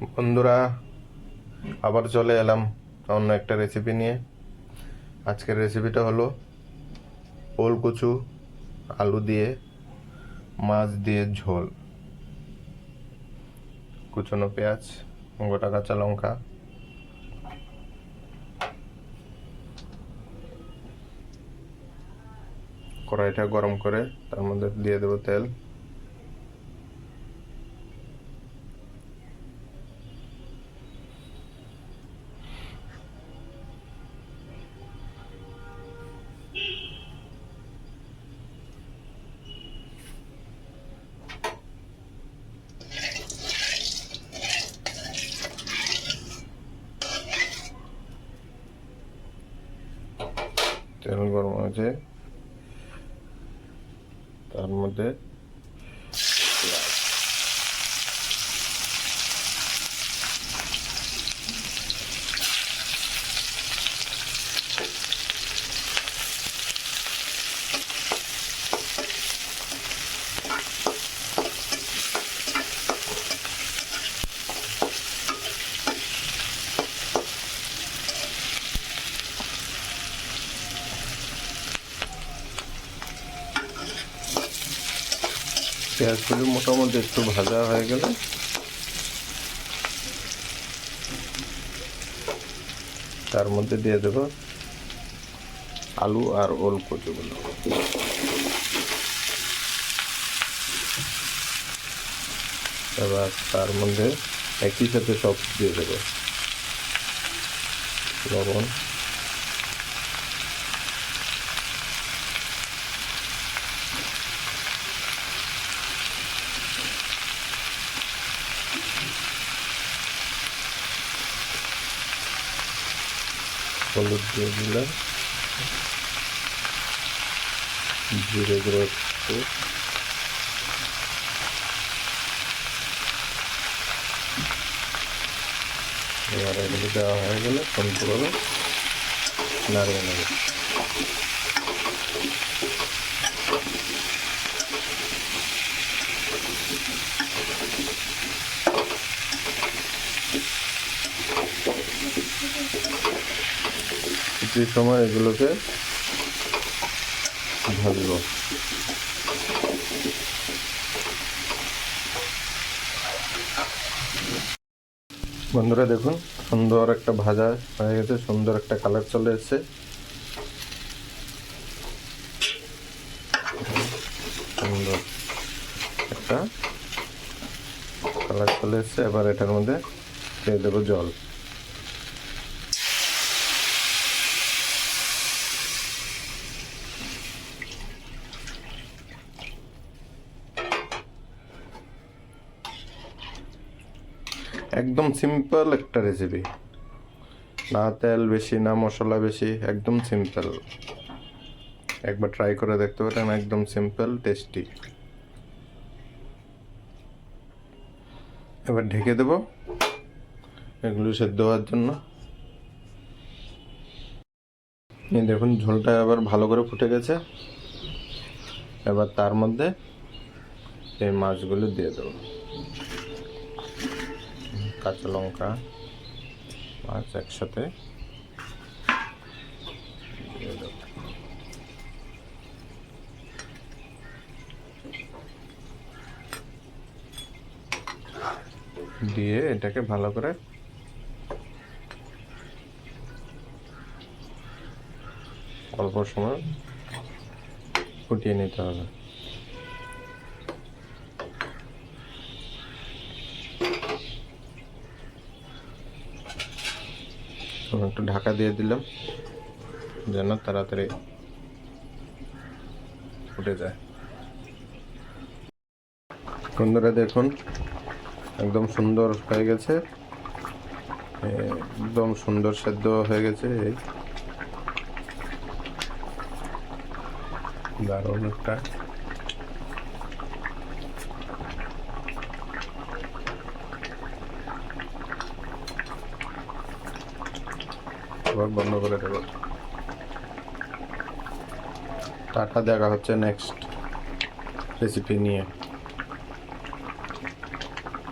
বন্ধুরা, আবার চলে এলাম অন্য একটা রেসিপি নিয়ে। আজকের রেসিপিটা হলো ওল কচু আলু দিয়ে, মাছ দিয়ে ঝোল। কুচনো পেঁয়াজ, গোটা কাঁচা লঙ্কা। কড়াইটা গরম করে তার মধ্যে দিয়ে দেবো তেল। তেল গরম আছে তার মধ্যে পেঁয়াজগুলি মোটামুটি একটু ভাজা হয়ে গেলে তার মধ্যে দিয়ে দেবো আলু আর ওল কচুগুলো এবার তার মধ্যে একই সাথে সব দিয়ে দেবো। লবণ। হলুদ দিয়ে দিলাম। জিরে গুঁড়ো একটু। এবার এগুলো দেওয়া হয়ে গেলে সম্পূর্ণ নাড়িয়ে নেবে। কিছু সময় এগুলোকে ভাজবো। বন্ধুরা দেখুন, সুন্দর একটা ভাজা হয়ে গেছে, সুন্দর একটা কালার চলে এসছে। সুন্দর একটা কালার চলে এসছে। এবার এটার মধ্যে দেবো জল। একদম সিম্পল একটা রেসিপি না তেল বেশি, না মশলা বেশি, একদম সিম্পল একবার ট্রাই করে দেখতে পারেন, একদম সিম্পল টেস্টি এবার ঢেকে দেব এগুলো সেদ্ধ হওয়ার জন্য। দেখুন, ঝোলটা আবার ভালো করে ফুটে গেছে। এবার তার মধ্যে এই মাছগুলো দিয়ে দেবো। কাঁচা লঙ্কা মাছ একসাথে। দিয়ে এটাকে ভালো করে অল্প সময় ফুটিয়ে নিতে হবে। একটু ঢাকা দিয়ে দিলাম, যেন তাড়াতাড়ি ফুটে যায়। বন্ধুরা, দেখুন, একদম সুন্দর হয়ে গেছে। একদম সুন্দর সেদ্ধ হয়ে গেছে দারুণ একটা এবার বন্ধ করে দেবো। টাটা দেখা হচ্ছে নেক্সট রেসিপি নিয়ে।